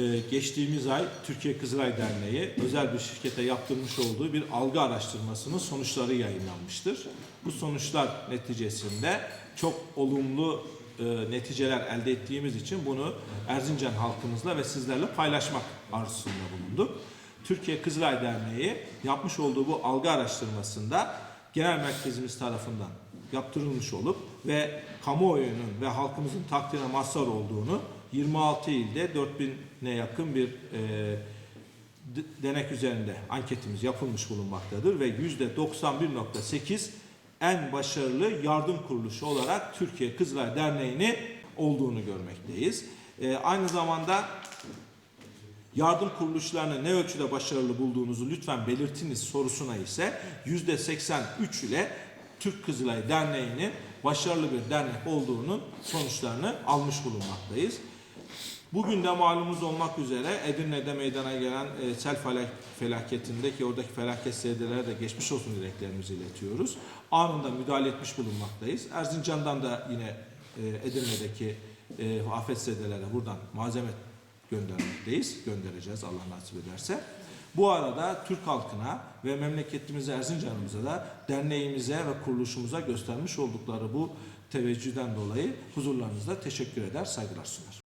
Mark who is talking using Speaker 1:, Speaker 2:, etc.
Speaker 1: Ee, Geçtiğimiz ay Türkiye Kızılay Derneği özel bir şirkete yaptırmış olduğu bir algı araştırmasının sonuçları yayınlanmıştır. Bu sonuçlar neticesinde çok olumlu e, neticeler elde ettiğimiz için bunu Erzincan halkımızla ve sizlerle paylaşmak arzusunda bulunduk. Türkiye Kızılay Derneği yapmış olduğu bu algı araştırmasında genel merkezimiz tarafından yaptırılmış olup ve kamuoyunun ve halkımızın takdirine mazhar olduğunu 26 ilde 4000'e yakın bir e, denek üzerinde anketimiz yapılmış bulunmaktadır ve %91.8 en başarılı yardım kuruluşu olarak Türkiye Kızılay Derneği'ni olduğunu görmekteyiz. E, aynı zamanda yardım kuruluşlarını ne ölçüde başarılı bulduğunuzu lütfen belirtiniz sorusuna ise %83 ile Türk Kızılay Derneği'nin başarılı bir dernek olduğunun sonuçlarını almış bulunmaktayız. Bugün de malumunuz olmak üzere Edirne'de meydana gelen e, sel felak- felaketindeki oradaki felaket sebeplere de geçmiş olsun dileklerimizi iletiyoruz. Anında müdahale etmiş bulunmaktayız. Erzincan'dan da yine e, Edirne'deki e, afetzedelere buradan malzeme göndermekteyiz. Göndereceğiz Allah nasip ederse. Bu arada Türk halkına ve memleketimize Erzincan'ımıza da derneğimize ve kuruluşumuza göstermiş oldukları bu teveccüden dolayı huzurlarınızda teşekkür eder, saygılar sunar.